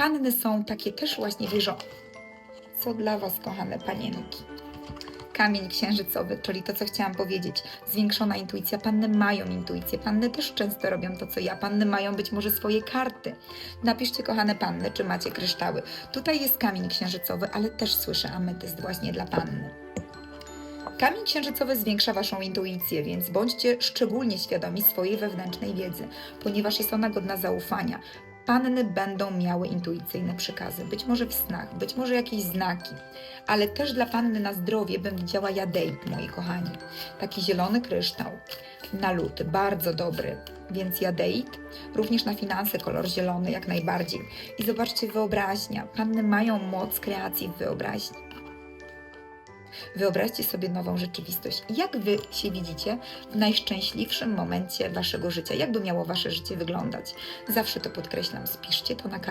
Panny są takie też właśnie wieżo. Co dla Was, kochane panienki? Kamień księżycowy, czyli to, co chciałam powiedzieć. Zwiększona intuicja. Panny mają intuicję. Panny też często robią to, co ja. Panny mają być może swoje karty. Napiszcie, kochane panny, czy macie kryształy. Tutaj jest kamień księżycowy, ale też słyszę ametyst właśnie dla panny. Kamień księżycowy zwiększa Waszą intuicję, więc bądźcie szczególnie świadomi swojej wewnętrznej wiedzy, ponieważ jest ona godna zaufania. Panny będą miały intuicyjne przekazy, być może w snach, być może jakieś znaki, ale też dla panny na zdrowie bym widziała jadeit, moi kochani. Taki zielony kryształ na lód, bardzo dobry, więc jadeit, również na finanse kolor zielony jak najbardziej. I zobaczcie, wyobraźnia. Panny mają moc kreacji w wyobraźni. Wyobraźcie sobie nową rzeczywistość. Jak wy się widzicie w najszczęśliwszym momencie waszego życia? Jak by miało wasze życie wyglądać? Zawsze to podkreślam. Spiszcie to na kartę.